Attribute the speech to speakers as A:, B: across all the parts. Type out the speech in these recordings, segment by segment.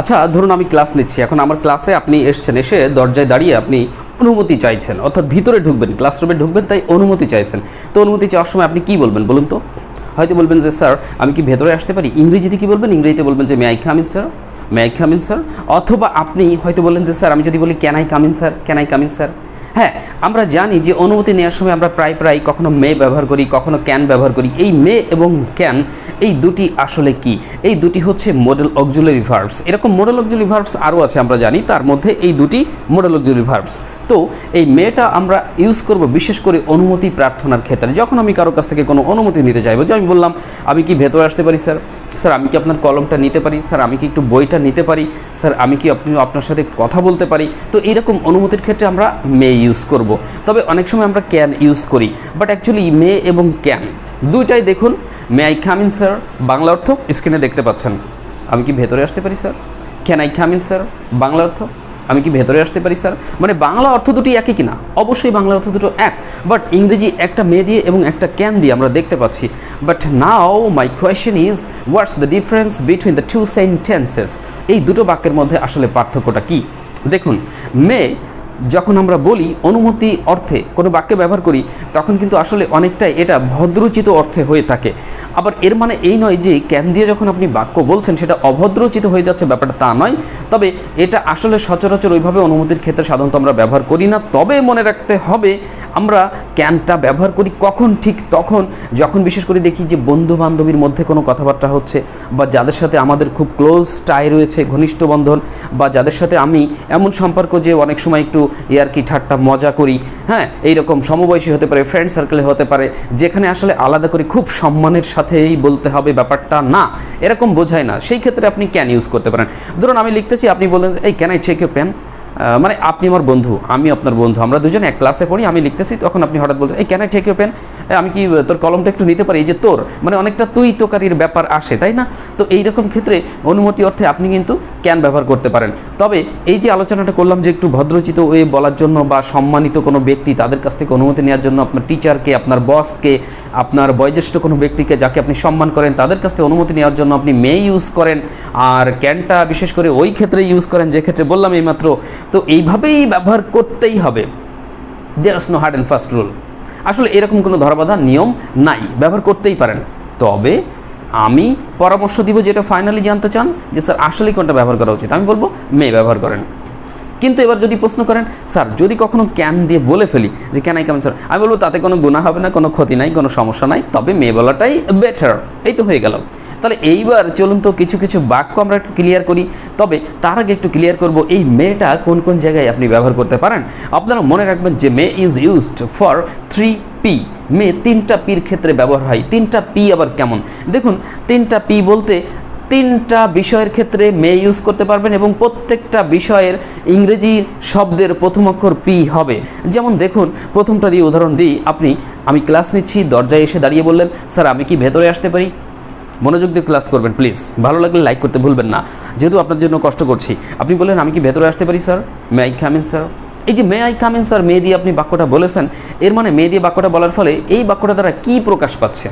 A: আচ্ছা ধরুন আমি ক্লাস নিচ্ছি, এখন আমার ক্লাসে আপনি এসছেন, এসে দরজায় দাঁড়িয়ে আপনি অনুমতি চাইছেন, অর্থাৎ ভিতরে ঢুকবেন ক্লাসরুমে ঢুকবেন, তাই অনুমতি চাইছেন। তো অনুমতি চাওয়ার সময় আপনি কি বলবেন বলুন তো? হয়তো বলবেন যে, স্যার, আমি কি ভেতরে আসতে পারি? ইংরেজিতে কি বলবেন? ইংরেজিতে বলবেন যে may I come in sir may I come in sir অথবা আপনি হয়তো বললেন যে, স্যার, আমি যদি বলি can I come in sir can I come in sir হ্যাঁ আমরা জানি যে অনুমতি নেওয়ার সময় আমরা প্রায় প্রায় কখনো মে ব্যবহার করি, কখনো ক্যান ব্যবহার করি। এই মে এবং ক্যান, এই দুটি আসলে কি? এই দুটি হচ্ছে মডেল অক্সুলারি ভার্বস এরকম মডেল অক্সুলারি ভার্বস আরও আছে আমরা জানি, তার মধ্যে এই দুটি মডেল অক্সুলারি ভার্বস তো এই মেটা আমরা ইউজ করব বিশেষ করে অনুমতি প্রার্থনার ক্ষেত্রে। যখন আমি কারও কাছ থেকে কোনো অনুমতি নিতে চাইব, যে আমি বললাম, আমি কি ভেতরে আসতে পারি, স্যার? স্যার, আমি কি আপনার কলমটা নিতে পারি? স্যার, আমি কি একটু বইটা নিতে পারি? স্যার, আমি কি আপনি আপনার সাথে কথা বলতে পারি? তো এরকম অনুমতির ক্ষেত্রে আমরা মে ইউজ করব। তবে অনেক সময় আমরা ক্যান ইউজ করি বাট অ্যাকচুয়ালি মে এবং ক্যান দুইটাই দেখুন। May I come in sir Bangla অর্থ স্ক্রিনে দেখতে পাচ্ছেন। আমি কি ভেতরে আসতে পারি sir can I come in sir Bangla অর্থ? আমি কি ভেতরে আসতে পারি স্যার মানে বাংলা অর্থ দুটি একই কিনা? অবশ্যই বাংলা অর্থ দুটো এক বাট ইংরেজি একটা মে দিয়ে এবং একটা ক্যান দিয়ে আমরা দেখতে পাচ্ছি। But now my question is what's the difference between the two sentences এই দুটো বাক্যের মধ্যে আসলে পার্থক্যটা কি? দেখুন মে যখন আমরা বলি অনুমতি অর্থে কোনো বাক্যে ব্যবহার করি, তখন কিন্তু আসলে অনেকটাই এটা ভদ্রোচিত অর্থে হয়ে থাকে। আবার এর মানে এই নয় যে ক্যান দিয়ে যখন আপনি বাক্য বলছেন, সেটা অভদ্রচিত হয়ে যাচ্ছে ব্যাপারটা তা নয়। তবে এটা আসলে সচরাচর ওইভাবে অনুমতির ক্ষেত্রে সাধারণত আমরা ব্যবহার করি না। তবে মনে রাখতে হবে, আমরা ক্যানটা ব্যবহার করি, কখন ঠিক তখন, যখন বিশেষ করে দেখি যে বন্ধু বান্ধবীর মধ্যে কোনো কথাবার্তা হচ্ছে, বা যাদের সাথে আমাদের খুব ক্লোজ টাই রয়েছে, ঘনিষ্ঠ বন্ধন, বা যাদের সাথে আমি এমন সম্পর্ক যে অনেক সময় একটু ইয়ারকি ঠাট্টা মজা করি। হ্যাঁ এইরকম সমবয়সী হতে পারে ফ্রেন্ড সার্কেলে হতে পারে, যেখানে আসলে আলাদা করে খুব সম্মানের সাথেই বলতে হবে ব্যাপারটা না। এরকম বোঝায় না। সেই ক্ষেত্রে আপনি ক্যান ইউজ করতে পারেন। ধরুন আমি লিখতেছি, আপনি বললেন, এই can I check you pen মানে আপনি আমার বন্ধু, আমি আপনার বন্ধু, আমরা দুজন এক ক্লাসে পড়ি, আমি লিখতেছি, তখন আপনি হঠাৎ বলছেন এই ক্যান আই টেক পেন আমি কি, তোর কলমটা একটু নিতে পারি? এই যে তোর মানে অনেকটা তুই তোকারির ব্যাপার আসে, তাই না? তো এইরকম ক্ষেত্রে অনুমতি অর্থে আপনি কিন্তু ক্যান ব্যবহার করতে পারেন। তবে এই যে আলোচনাটা করলাম যে একটু ভদ্রচিত ওয়ে বলার জন্য বা সম্মানিত কোনো ব্যক্তি তাদের কাছ থেকে অনুমতি নেওয়ার জন্য আপনার টিচারকে আপনার বসকে আপনার বয়োজ্যেষ্ঠ কোনো ব্যক্তিকে যাকে আপনি সম্মান করেন, তাদের কাছ থেকে অনুমতি নেওয়ার জন্য আপনি মে ইউজ করেন, আর ক্যানটা বিশেষ করে ওই ক্ষেত্রে ইউজ করেন, যে ক্ষেত্রে বললাম এইমাত্র, তো এইভাবেই ব্যবহার করতেই হবে। There no hard and fast rule আসলে এরকম কোনো ধরাবাধা নিয়ম নাই, ব্যবহার করতেই পারেন। তবে আমি পরামর্শ দিব যেটা ফাইনালি জানতে চান, যে স্যার আসলেই কোনটা ব্যবহার করা উচিত? আমি বলব মে ব্যবহার করেন। কিন্তু এবার যদি প্রশ্ন করেন, স্যার, যদি কখনো ক্যান দিয়ে বলে ফেলি যে ক্যান আই কামিন স্যার আমি বলব, তাতে কোনো গুণা হবে না, কোনো ক্ষতি নাই, কোনো সমস্যা নাই, তবে মেয়ে বলাটাই বেটার এই তো হয়ে গেল। তাহলে এইবার চলুন তো কিছু কিছু বাক্য আমরা একটু ক্লিয়ার করি। তবে তার আগে একটু ক্লিয়ার করব, এই মেয়েটা কোন কোন জায়গায় আপনি ব্যবহার করতে পারেন? আপনারা মনে রাখবেন যে may is used for three P may তিনটা পির ক্ষেত্রে ব্যবহার হয়। তিনটা পি আবার কেমন? দেখুন, তিনটা পি বলতে তিনটা বিষয়ের ক্ষেত্রে মে ইউজ করতে পারবেন এবং প্রত্যেকটা বিষয়ের ইংরেজি শব্দের প্রথম অক্ষর পি হবে। যেমন দেখুন, প্রথমটা দিয়ে উদাহরণ দিই। আপনি, আমি ক্লাস নিচ্ছি, দরজায় এসে দাঁড়িয়ে বললেন স্যার আমি কি ভেতরে আসতে পারি? মনোযোগ দিয়ে ক্লাস করবেন প্লিজ ভালো লাগলে লাইক করতে ভুলবেন না। যেহেতু আপনার জন্য কষ্ট করছি। আপনি বললেন, আমি কি ভেতরে আসতে পারি sir may I come in sir এই যে may I come in sir may দিয়ে আপনি বাক্যটা বলেছেন, এর মানে মে দিয়ে বাক্যটা বলার ফলে এই বাক্যটা দ্বারা কি প্রকাশ পাচ্ছে?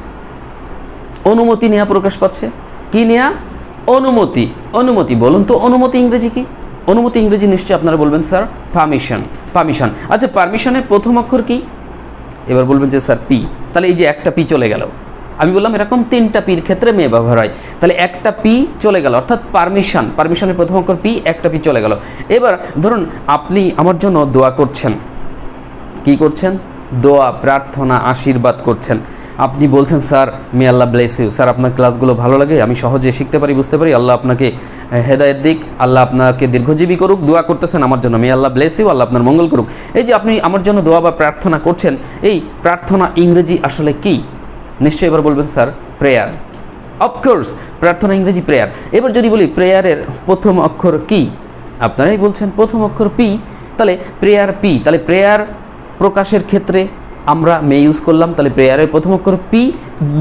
A: অনুমতি নেওয়া প্রকাশ পাচ্ছে? কি নেয়া? অনুমতি অনুমতি বলুন তো, অনুমতি ইংরেজি কি? অনুমতি ইংরেজি নিশ্চয়ই আপনারা বলবেন, স্যার পারমিশন পারমিশন আচ্ছা পারমিশনের প্রথম অক্ষর কি? এবার বলবেন যে, স্যার পি তাহলে এই যে একটা পি চলে গেল। আমি বললাম, এরকম তিনটা পির ক্ষেত্রে মেয়ে ব্যবহার হয়। তাহলে একটা পি চলে গেল, অর্থাৎ পারমিশন পারমিশনের প্রথম অক্ষর পি একটা পি চলে গেল। এবার ধরুন, আপনি আমার জন্য দোয়া করছেন। কি করছেন? দোয়া, প্রার্থনা, আশীর্বাদ করছেন। আপনি বলছেন, sir may Allah bless you sir, আপনার ক্লাসগুলো ভালো লাগে, আমি সহজে শিখতে পারি, বুঝতে পারি। আল্লাহ আপনাকে হেদায়ত দিক, আল্লাহ আপনাকে দীর্ঘজীবী করুক, দোয়া করতেছেন আমার জন্য। মে আল্লাহ ব্লেস ইউ আল্লাহ আপনার মঙ্গল করুক। এই যে আপনি আমার জন্য দোয়া বা প্রার্থনা করছেন, এই প্রার্থনা ইংরেজি আসলে কি? নিশ্চয়ই এবার বলবেন, স্যার প্রেয়ার অফকোর্স প্রার্থনা ইংরেজি প্রেয়ার এবার যদি বলি, প্রেয়ারের প্রথম অক্ষর কি? আপনারাই বলছেন, প্রথম অক্ষর পি। তাহলে, প্রেয়ার পি। তাহলে, প্রেয়ার প্রকাশের ক্ষেত্রে আমরা মে ইউজ করলাম, তাহলে প্রেয়ারের প্রথম অক্ষর পি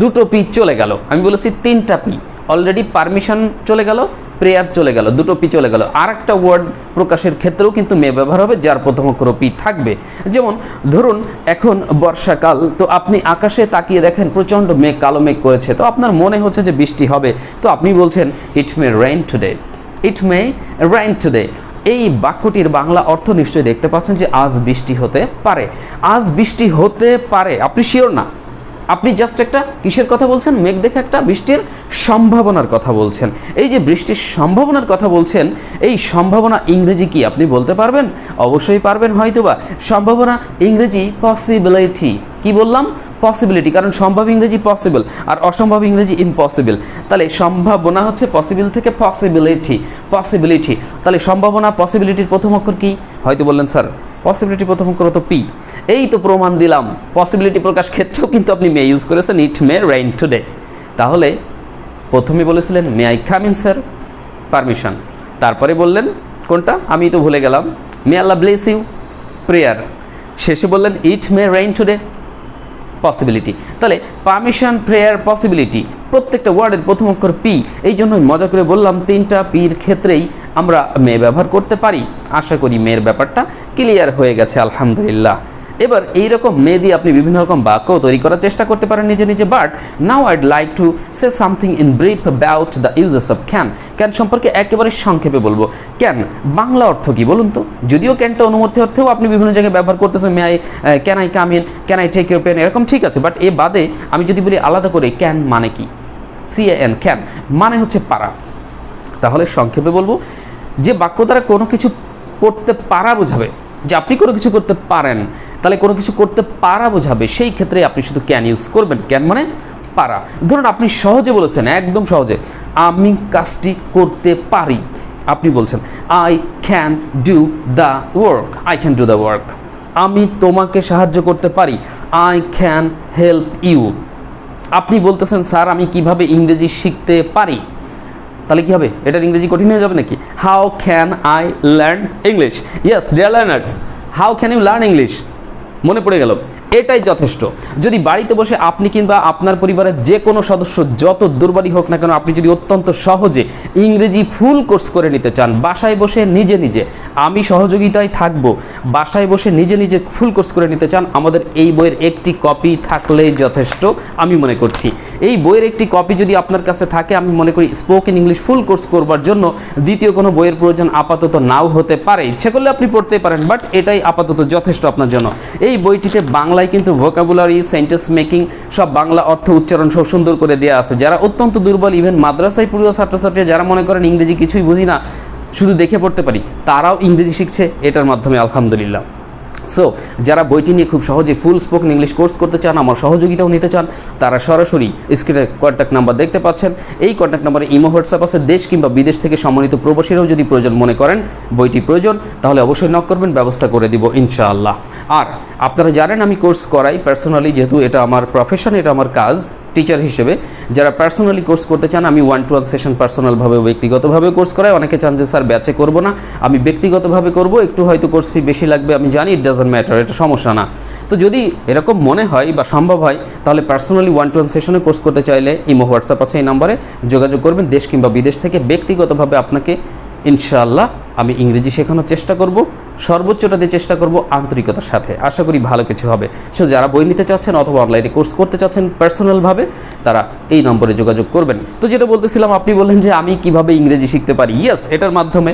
A: দুটো পি চলে গেল। আমি বলেছি তিনটা পি অলরেডি পারমিশন চলে গেল প্রেয়ার চলে গেল, দুটো পি চলে গেল। আর একটা ওয়ার্ড প্রকাশের ক্ষেত্রেও কিন্তু মে ব্যবহার হবে, যার প্রথম অক্ষর পি থাকবে। যেমন, ধরুন, এখন বর্ষাকাল, তো আপনি আকাশে তাকিয়ে দেখেন, প্রচণ্ড মেঘ, কালো মেঘ করেছে। তো আপনার মনে হচ্ছে যে বৃষ্টি হবে। তো আপনি বলছেন it may rain today it may rain today এই বাক্যটির বাংলা অর্থ নিশ্চয়ই দেখতে পাচ্ছেন যে আজ বৃষ্টি হতে পারে। আজ বৃষ্টি হতে পারে। আপনি শিওর না? আপনি জাস্ট একটা কিসের কথা বলছেন? মেঘ দেখে একটা বৃষ্টির সম্ভাবনার কথা বলছেন। এই যে বৃষ্টির সম্ভাবনার কথা বলছেন, এই সম্ভাবনা ইংরেজি কি আপনি বলতে পারবেন? অবশ্যই পারবেন হয়তোবা। সম্ভাবনা ইংরেজি পসিবিলিটি কি বললাম? পসিবিলিটি কারণ সম্ভব ইংরেজি পসিবল আর অসম্ভব ইংরেজি ইম্পসিবল তাহলে সম্ভাবনা হচ্ছে পসিবল থেকে পসিবিলিটি পসিবিলিটি তাহলে সম্ভাবনা পসিবিলিটির প্রথম অক্ষর কি? হয়তো বললেন, স্যার পসিবিলিটি প্রথম অক্ষর তো পি এই তো প্রমাণ দিলাম পসিবিলিটি প্রকাশ ক্ষেত্রেও কিন্তু আপনি মে ইউজ করেছেন ইট মে রেইন টুডে তাহলে প্রথমে বলেছিলেন may I come in sir permission তারপরে বললেন, কোনটা? আমি তো ভুলে গেলাম। May Allah bless you prayer শেষে বললেন it may rain today possibility তাহলে পারমিশন প্রেয়ার পসিবিলিটি প্রত্যেকটা ওয়ার্ডের প্রথম অক্ষর পি এই জন্য মজা করে বললাম তিনটা পির ক্ষেত্রেই আমরা মেয়ে ব্যবহার করতে পারি। আশা করি মেয়ের ব্যাপারটা ক্লিয়ার হয়ে গেছে, আলহামদুলিল্লাহ। এবার এইরকম মে দিয়ে আপনি বিভিন্ন রকম বাক্য তৈরি করার চেষ্টা করতে পারেন নিজে নিজে but now I'd like to say something in brief about the uses of can can সম্পর্কে একেবারে সংক্ষেপে বলব। ক্যান বাংলা অর্থ কি বলুন তো? যদিও ক্যানটা অনুমতি অর্থেও আপনি বিভিন্ন জায়গায় ব্যবহার করতেছেন may I can I come in can I take your pen এরকম ঠিক আছে বাট এ বাদে আমি যদি বলি আলাদা করে ক্যান মানে কি? সি এন ক্যান মানে হচ্ছে পারা। তাহলে সংক্ষেপে বলব, যে বাক্য দ্বারা কোনো কিছু করতে পারা বোঝাবে যে আপনি কোনো কিছু করতে পারেন, তাহলে কোনো কিছু করতে পারা বোঝাবে। সেই ক্ষেত্রে আপনি শুধু ক্যান ইউজ করবেন। ক্যান মানে পারা। ধরুন আপনি সহজে বলেছেন, একদম সহজে, আমি কাজটি করতে পারি। আপনি বলছেন I can do the work I can do the work আমি তোমাকে সাহায্য করতে পারি আই ক্যান হেল্প ইউ আপনি বলতেছেন, স্যার, আমি কীভাবে ইংরেজি শিখতে পারি? তাহলে কি হবে? এটার ইংরেজি কঠিন হয়ে যাবে নাকি? How can I learn English yes dear learners how can you learn English মনে পড়ে গেল। এটাই যথেষ্ট। যদি বাড়িতে বসে আপনি কিংবা আপনার পরিবারের যে কোনো সদস্য যত দুর্বলই হোক না কেন, আপনি যদি অত্যন্ত সহজে ইংরেজি ফুল কোর্স করে নিতে চান, বাসায় বসে নিজে নিজে, আমি সহযোগিতায় থাকব, বাসায় বসে নিজে নিজে ফুল কোর্স করে নিতে চান, আমাদের এই বইয়ের একটি কপি থাকলেই যথেষ্ট, আমি মনে করছি। এই বইয়ের একটি কপি যদি আপনার কাছে থাকে, আমি মনে করি স্পোকেন ইংলিশ ফুল কোর্স করবার জন্য দ্বিতীয় কোনো বইয়ের প্রয়োজন আপাতত নাও হতে পারে। ইচ্ছে করলে আপনি পড়তে পারেন, বাট এটাই আপাতত যথেষ্ট আপনার জন্য। এই বইটিতে বাংলায় কিন্তু ভোকাবুলারি সেন্টেন্স মেকিং সব বাংলা অর্থ উচ্চারণ সব সুন্দর করে দেওয়া আছে। যারা অত্যন্ত দুর্বল ইভেন মাদ্রাসায় পড়ুয়া ছাত্রছাত্রী, যারা মনে করেন ইংরেজি কিছুই বুঝি না, শুধু দেখে পড়তে পারি, তারাও ইংরেজি শিখছে, এটার মাধ্যমে আলহামদুলিল্লাহ। সো যারা বইটি নিয়ে খুব সহজে ফুল স্পোকেন ইংলিশ কোর্স করতে চান, আমার সহযোগিতাও নিতে চান, তারা সরাসরি স্ক্রিনে কন্ট্যাক্ট নাম্বার দেখতে পাচ্ছেন। এই কন্ট্যাক্ট নাম্বারে ইমো হোয়াটসঅ্যাপ আছে, দেশ কিংবা বিদেশ থেকে সম্মানিত প্রবাসীরাও যদি প্রয়োজন মনে করেন বইটি প্রয়োজন, তাহলে অবশ্যই নক করবেন, ব্যবস্থা করে দিব ইনশাআল্লাহ। আর আপনারা জানেন আমি কোর্স করাই পার্সোনালি যেহেতু এটা আমার প্রফেশন এটা আমার কাজ টিচার হিসেবে। যারা পার্সোনালি কোর্স করতে চান, আমি ওয়ান টু ওয়ান সেশন পার্সোনালভাবে ব্যক্তিগতভাবে কোর্স করাই। অনেকে চান যে, স্যার ব্যাচে করব না, আমি ব্যক্তিগতভাবে করব, একটু হয়তো কোর্স ফি বেশি লাগবে, আমি জানি ইট ডাজন্ট ম্যাটার এটা সমস্যা না। তো যদি এরকম মনে হয় বা সম্ভব হয়, তাহলে পার্সোনালি ওয়ান টু ওয়ান সেশনে কোর্স করতে চাইলে ইমো, হোয়াটসঅ্যাপ আছে এই নাম্বারে যোগাযোগ করবেন, দেশ কিংবা বিদেশ থেকে ব্যক্তিগতভাবে আপনাকে, ইনশাআল্লাহ আমি ইংরেজি শেখানোর চেষ্টা করব, সর্বোচ্চটা দিয়ে চেষ্টা করব আন্তরিকতার সাথে। আশা করি ভালো কিছু হবে। সো যারা বই নিতে চাচ্ছেন অথবা অনলাইনে কোর্স করতে চাচ্ছেন পার্সোনালভাবে তারা এই নম্বরে যোগাযোগ করবেন। তো যেটা বলতেছিলাম, আপনি বললেন যে আমি কীভাবে ইংরেজি শিখতে পারি। ইয়েস এটার মাধ্যমে,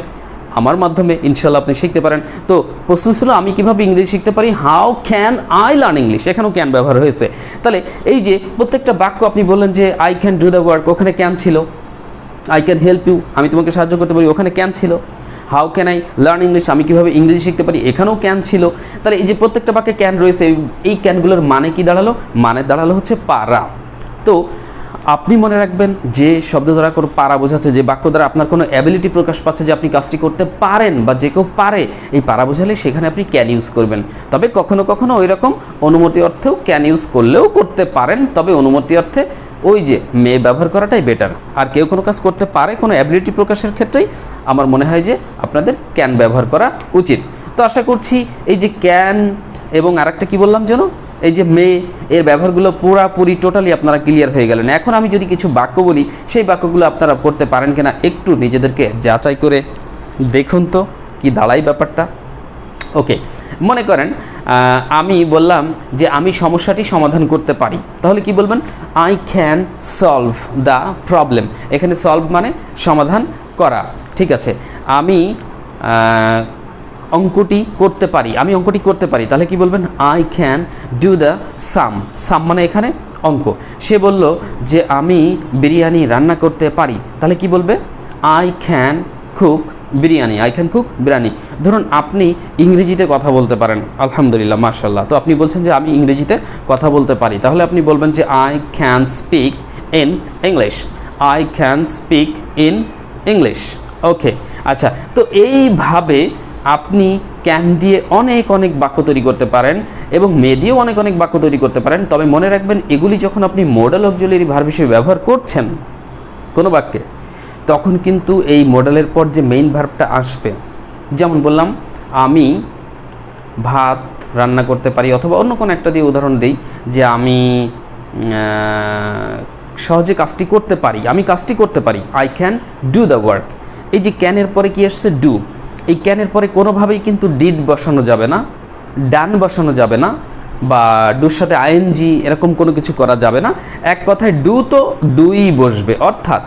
A: আমার মাধ্যমে ইনশাল্লাহ আপনি শিখতে পারেন। তো প্রশ্ন ছিল, আমি কীভাবে ইংরেজি শিখতে পারি? How can I learn English এখানেও ক্যান ব্যবহার হয়েছে। তাহলে এই যে প্রত্যেকটা বাক্য আপনি বললেন যে I can do the work ওখানে ক্যান ছিল। আই ক্যান হেল্প ইউ আমি তোমাকে সাহায্য করতে পারি, ওখানে ক্যান ছিল। How can I learn English আমি কীভাবে ইংরেজি শিখতে পারি? এখানেও ক্যান ছিল। তাহলে এই যে প্রত্যেকটা বাক্যে ক্যান রয়েছে, এই- ক্যানগুলোর মানে কি দাঁড়াল? মানে দাঁড়াল হচ্ছে পারা। তো আপনি মনে রাখবেন, যে শব্দ দ্বারা কোনো পারা বোঝাচ্ছে, যে বাক্য দ্বারা আপনার কোনো অ্যাবিলিটি প্রকাশ পাচ্ছে যে আপনি কাজটি করতে পারেন বা যে কেউ পারে, এই পারা বোঝালে সেখানে আপনি ক্যান ইউজ করবেন। তবে কখনো কখনো ওই রকম অনুমতি অর্থেও ক্যান ইউজ করলেও করতে পারেন। তবে অনুমতি অর্থে ওই যে মেয়ে ব্যবহার করাটাই বেটার আর কেউ কোনো কাজ করতে পারে, কোনো অ্যাবিলিটি প্রকাশের ক্ষেত্রেই আমার মনে হয় যে আপনাদের ক্যান ব্যবহার করা উচিত। তো আশা করছি এই যে ক্যান এবং আরেকটা কি বললাম যেন? এই যে মেয়ে এর ব্যবহারগুলো পুরাপুরি টোটালি আপনারা ক্লিয়ার হয়ে গেলেন। এখন আমি যদি কিছু বাক্য বলি, সেই বাক্যগুলো আপনারা করতে পারেন কিনা একটু নিজেদেরকে যাচাই করে দেখুন তো কি দাঁড়াই ব্যাপারটা। ওকে, মনে করেন আমি বললাম যে আমি সমস্যাটি সমাধান করতে পারি। তাহলে কি বলবেন? I can solve the problem এখানে সলভ মানে সমাধান করা। ঠিক আছে, আমি অঙ্কটি করতে পারি, আমি অঙ্কটি করতে পারি, তাহলে কি বলবেন? I can do the sum sum মানে এখানে অঙ্ক। সে বলল যে আমি বিরিয়ানি রান্না করতে পারি, তাহলে কি বলবে? I can cook biryani I can cook biryani. ধরুন আপনি ইংরেজিতে কথা বলতে পারেন, আলহামদুলিল্লাহ মার্শাল্লাহ তো আপনি বলছেন যে আমি ইংরেজিতে কথা বলতে পারি, তাহলে আপনি বলবেন যে I can speak in English I can speak in English okay আচ্ছা তো এইভাবে আপনি ক্যান দিয়ে অনেক অনেক বাক্য তৈরি করতে পারেন এবং মে দিয়েও অনেক অনেক বাক্য তৈরি করতে পারেন। তবে মনে রাখবেন, এগুলি যখন আপনি মডেল অক্সুয়ারি ভার্ব হিসেবে ব্যবহার করছেন কোনো বাক্যে, তখন কিন্তু এই মডেলের পর যে মেইন ভার্বটা আসবে, যেমন বললাম, আমি ভাত রান্না করতে পারি অথবা অন্য কোনো একটা দিয়ে উদাহরণ দিই যে আমি সহজে কাজটি করতে পারি, আমি কাজটি করতে পারি I can do the work এই যে ক্যানের পরে কি আসছে? ডু। এই ক্যানের পরে কোনোভাবেই কিন্তু ডিড বসানো যাবে না, ডান বসানো যাবে না, বা ডুর সাথে আইএনজি এরকম কোনো কিছু করা যাবে না। এক কথায় ডু তো ডুই বসবে। অর্থাৎ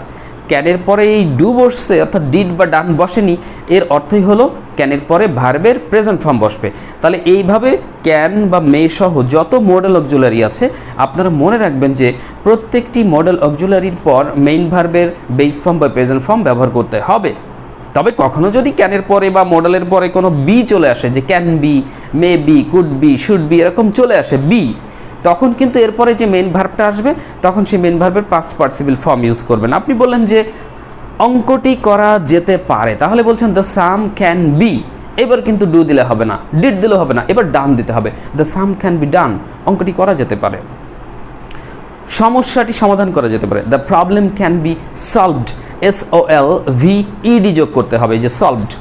A: ক্যানের পরে এই ডু বসছে, অর্থাৎ ডিড বা ডান বসেনি, এর অর্থই হলো ক্যানের পরে ভার্বের প্রেজেন্ট ফর্ম বসবে। তাহলে এইভাবে ক্যান বা মে সহ যত মডেল অক্সুলারি আছে, আপনারা মনে রাখবেন যে প্রত্যেকটি মডেল অক্সুলারির পর মেইন ভার্বের বেস ফর্ম বা প্রেজেন্ট ফর্ম ব্যবহার করতে হবে। তবে কখনো যদি ক্যানের পরে বা মডেলের পরে কোনো বি চলে আসে, যে can be may be could be should be এরকম চলে আসে বি তখন কিন্তু এরপরে যে মেন ভার্বটা আসবে, তখন সেই মেন ভার্বের পাস্ট পার্টিসিপল ফর্ম ইউজ করবেন। আপনি বললেন যে অঙ্কটি করা যেতে পারে। তাহলে বলছেন দ্য সাম ক্যান বি এবার কিন্তু ডু দিলে হবে না ডিড দিলে হবে না, এবার ডান দিতে হবে। The sum can be done অঙ্কটি করা যেতে পারে। সমস্যাটি সমাধান করা যেতে পারে। The problem can be solved S O L V E D যোগ করতে হবে যে সলভড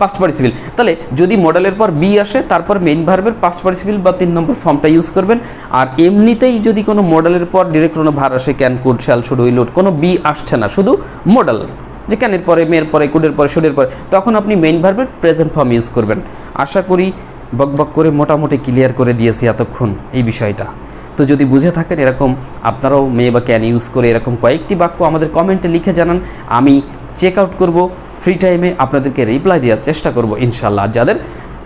A: পাস্ট পার্টিসিপিল তাহলে যদি মডেলের পর বি আসে, তারপর মেইন ভার্বের পাস্ট পার্টিসিপিল বা তিন নম্বর ফর্মটা ইউজ করবেন। আর এমনিতেই যদি কোনো মডেলের পর ডিরেক্ট কোনো ভার আসে can could shall should will would কোনো বি আসছে না, শুধু মডেল যে ক্যানের পরে মেয়ের পরে কুডের পরে শুডের পরে, তখন আপনি মেইন ভার্বের প্রেজেন্ট ফর্ম ইউজ করবেন। আশা করি বকবক করে মোটামুটি ক্লিয়ার করে দিয়েছি এতক্ষণ এই বিষয়টা। তো যদি বুঝে থাকেন এরকম, আপনারাও মেয়ে বা ক্যান ইউজ করে এরকম কয়েকটি বাক্য আমাদের কমেন্টে লিখে জানান। আমি চেক আউট করব। ফ্রি টাইমে আপনাদেরকে রিপ্লাই দেওয়ার চেষ্টা করব ইনশাল্লাহ যাদের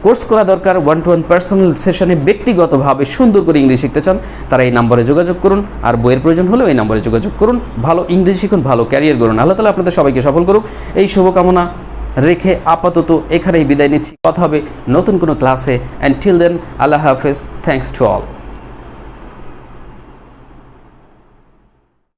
A: কোর্স করা দরকার ওয়ান টু ওয়ান পার্সোনাল সেশনে ব্যক্তিগতভাবে সুন্দর করে ইংলিশ শিখতে চান, তারা এই নম্বরে যোগাযোগ করুন। আর বইয়ের প্রয়োজন হলেও এই নম্বরে যোগাযোগ করুন। ভালো ইংরেজি শিখুন, ভালো ক্যারিয়ার করুন আল্লাহ তালা আপনাদের সবাইকে সফল করুক। এই শুভকামনা রেখে আপাতত এখানেই বিদায় নিচ্ছি। কথা হবে নতুন কোনো ক্লাসে অ্যান্ড টিল দেন আল্লাহ হাফেজ। Thanks to all